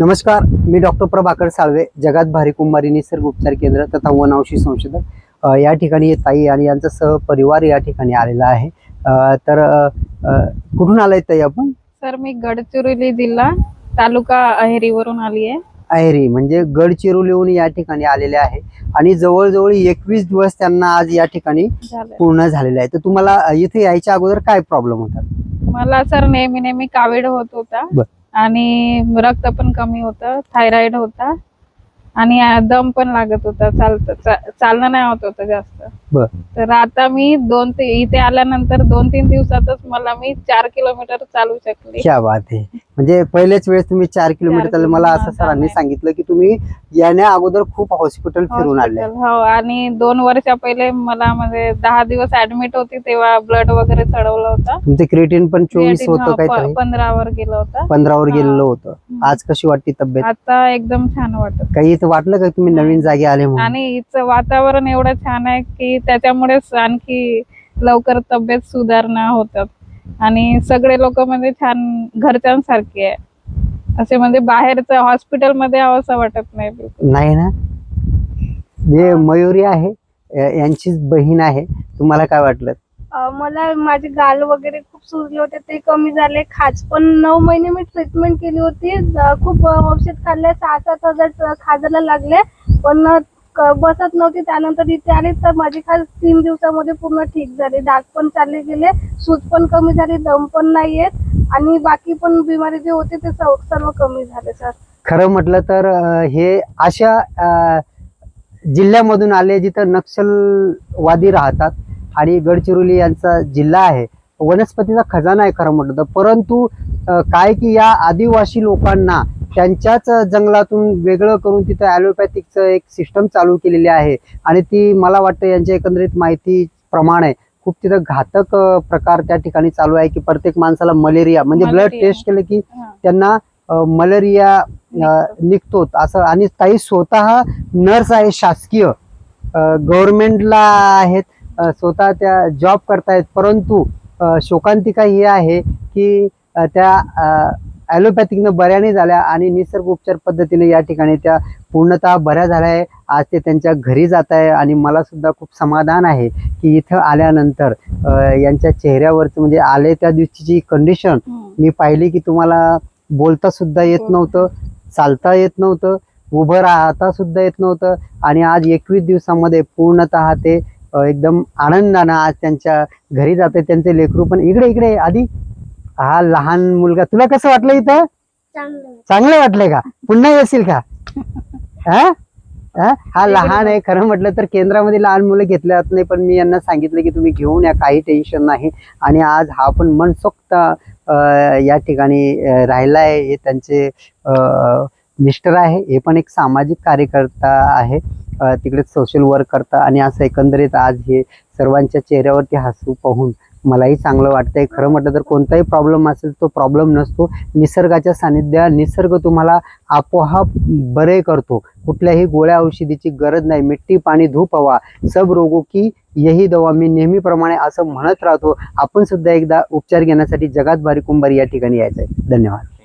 नमस्कार मी डॉक्टर प्रभाकर साळवे जगात भारी कुंभारी निसर्ग उपचार केंद्र तथा वनौषधी संशोधक. या ठिकाणी ताई आणि यांचा सहपरिवार या ठिकाणी आलेला आहे. तर कुठून आलाय ताई आपण? सर मी गडचिरोली जिल्हा तालुका अहेरीवरून आली आहे अहेरी म्हणजे गडचिरोलीहून या ठिकाणी आलेले आहे. आणि जवळजवळ एकवीस दिवस त्यांना आज या ठिकाणी पूर्ण झालेले आहे. तर तुम्हाला इथे यायच्या अगोदर काय प्रॉब्लेम होता? मला सर नेहमी नेहमी कावीड होत होता. आणि रक्त पण कमी होतं थायरॉइड होता आणि दम पण लागत होता चालत चा- चालणं नाही होत होतं जास्त. तर आता मी दोन ते इथे आल्यानंतर दोन तीन दिवसातच मला मी चार किलोमीटर चालू शकले. क्या बात आहे. म्हणजे पहिल्याच वेळेस तुम्ही चार किलोमीटर चालले मला असं सरांनी सांगितलं की तुम्ही येण्या अगोदर खूप हॉस्पिटल फिरून आले. हो आणि दोन वर्षा पहिले मला म्हणजे दहा दिवस ऍडमिट होती तेव्हा ब्लड वगैरे चढवलं होतं. तुमचे क्रिएटिन पण चोवीस होतं हो, प- पंधरावर गेलं होतं. पंधरावर. गेलेलं होतं. आज कशी वाटते तब्येत? आता एकदम छान वाटत. काही इथं वाटलं का तुम्ही नवीन जागी आले म्हणून? आणि हिचं वातावरण एवढं छान आहे की त्याच्यामुळेच आणखी लवकर तब्येत सुधारणा होतात. आणि सगळे लोक म्हणजे छान घरच्यांसारखे आहे. असे म्हणजे बाहेरचं हॉस्पिटलमध्ये असं वाटत नाही बिलकुल. नाही ना? हे. मयुरी आहे. या- यांचीच बहीण आहे. तुम्हाला काय वाटलं? अ, मला माझे गाल वगैरे खूप सुजले होते. ते कमी झाले. खाज पण नऊ महिने मी ट्रीटमेंट केली होती. खूप अ, औषध खाल्ले. सहा सात हजार खाजायला लागले. पण बसत नव्हती त्यानंतर इथे आली तर माझी खास तीन दिवसामध्ये पूर्ण ठीक झाली. डाग पण चालले गेले सूज पण कमी झाली दम पण नाही येत आणि बाकी पण बिमारी जे होते ते सर्व कमी झाले सर. खरं म्हटलं तर हे अशा जिल्ह्यामधून आले जिथं नक्षलवादी राहतात आणि गडचिरोली यांचा जिल्हा आहे वनस्पतीचा खजाना आहे खरं म्हटलं तर. परंतु काय की या आदिवासी लोकांना त्यांच्याच जंगलातून वेगळं करून तिथं ॲलोपॅथिकचं एक सिस्टम चालू केलेली आहे. आणि ती मला वाटतं यांच्या एकंदरीत माहिती प्रमाणे खूप तिथं घातक प्रकार त्या ठिकाणी चालू आहे की प्रत्येक माणसाला मलेरिया म्हणजे ब्लड. टेस्ट केलं की. त्यांना मलेरिया निघतो असं आणि ताई स्वतः नर्स आहे शासकीय. गव्हर्नमेंटला आहेत स्वतः त्या जॉब करतायत. परंतु शोकांतिका ही आहे की त्या ॲलोपॅथिकनं बऱ्या नाही झाल्या आणि निसर्ग उपचार पद्धतीने या ठिकाणी त्या पूर्णतः बऱ्या झाल्या आहे आज ते त्यांच्या घरी जात आहे आणि मला सुद्धा खूप समाधान आहे की इथं आल्यानंतर यांच्या चेहऱ्यावरचं म्हणजे आले त्या दिवशीची कंडिशन. मी पाहिली की तुम्हाला बोलता सुद्धा येत. नव्हतं चालता येत नव्हतं उभं राहता सुद्धा येत नव्हतं आणि आज एकवीस दिवसामध्ये पूर्णतः ते एकदम आनंदानं आज त्यांच्या घरी जाते त्यांचे लेकरू पण इकडे इकडे आधी हा लहान मुलगा. तुला कसं वाटलं इथं? चांगलं वाटलंय का? पुन्हा येशील का? हा? हा? लहान आहे खरं म्हटलं तर केंद्रामध्ये लहान मुलं घेतले जात नाही पण मी यांना सांगितलं की तुम्ही घेऊन या काही टेन्शन नाही. आणि आज हा पण मनसोक्त अं, या ठिकाणी राहिलाय. राहिला आहे हे त्यांचे मिस्टर आहे. हे पण एक सामाजिक कार्यकर्ता आहे. तिकडे सोशल वर्क करता आणि असं एकंदरीत आज हे सर्वांच्या चेहऱ्यावरती हसू पाहून मलाही चांगलं वाटतंय. खरं म्हटलं तर कोणताही प्रॉब्लेम असेल तो प्रॉब्लेम नसतो. निसर्गाच्या सानिध्या निसर्ग तुम्हाला आपोआप बरे करतो. कुठल्याही गोळ्या औषधीची गरज नाही. मिट्टी पाणी धूप हवा सब रोगो की यही दवा. मी नेहमीप्रमाणे असं म्हणत राहतो. आपण सुद्धा एकदा उपचार घेण्यासाठी जगात भारी कुंभारी या ठिकाणी यायचं आहे धन्यवाद.